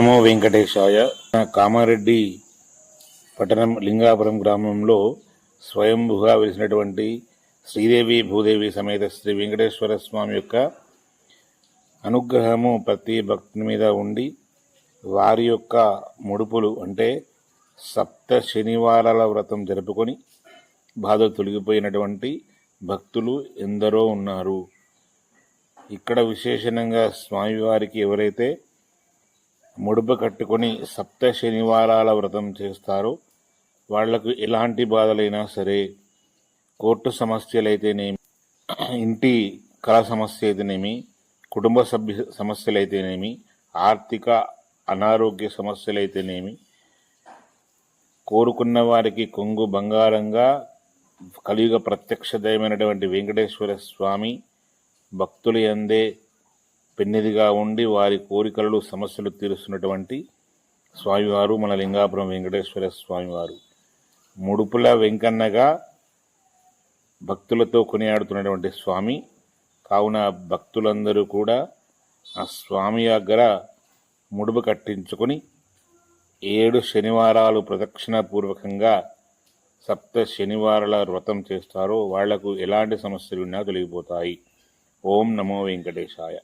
నమో వెంకటేశాయ. కామారెడ్డి పట్టణం లింగాపురం గ్రామంలో స్వయంభుగా వెలిసినటువంటి శ్రీదేవి భూదేవి సమేత శ్రీ వెంకటేశ్వర స్వామి యొక్క అనుగ్రహము ప్రతి భక్తుని మీద ఉండి వారి యొక్క ముడుపులు అంటే సప్త శనివారాల వ్రతం జరుపుకొని బాధ తొలగిపోయినటువంటి భక్తులు ఎందరో ఉన్నారు. ఇక్కడ విశేషణంగా స్వామివారికి ఎవరైతే ముడుపు కట్టుకొని సప్త శనివారాల వ్రతం చేస్తారో. వాళ్ళకు ఎలాంటి బాధలైనా సరే కోర్టు సమస్యలైతేనేమి ఇంటి కళ సమస్య అయితేనేమి కుటుంబ సభ్య సమస్యలైతేనేమి ఆర్థిక అనారోగ్య సమస్యలైతేనేమి కోరుకున్న వారికి కొంగు బంగారంగా కలియుగ ప్రత్యక్ష దయమైనటువంటి వెంకటేశ్వర స్వామి భక్తుల యందే పెన్నిదిగా ఉండి వారి కోరికలు సమస్యలు తీరుస్తున్నటువంటి స్వామివారు మన లింగాపురం వెంకటేశ్వర స్వామివారు. ముడుపుల వెంకన్నగా భక్తులతో కొనియాడుతున్నటువంటి స్వామి. కావున భక్తులందరూ కూడా ఆ స్వామి దగ్గర ముడుపు కట్టించుకొని ఏడు శనివారాలు ప్రదక్షిణపూర్వకంగా సప్త శనివారాల వ్రతం చేస్తారో వాళ్ళకు ఎలాంటి సమస్యలు ఉన్నా తొలగిపోతాయి. ఓం నమో వెంకటేశాయ.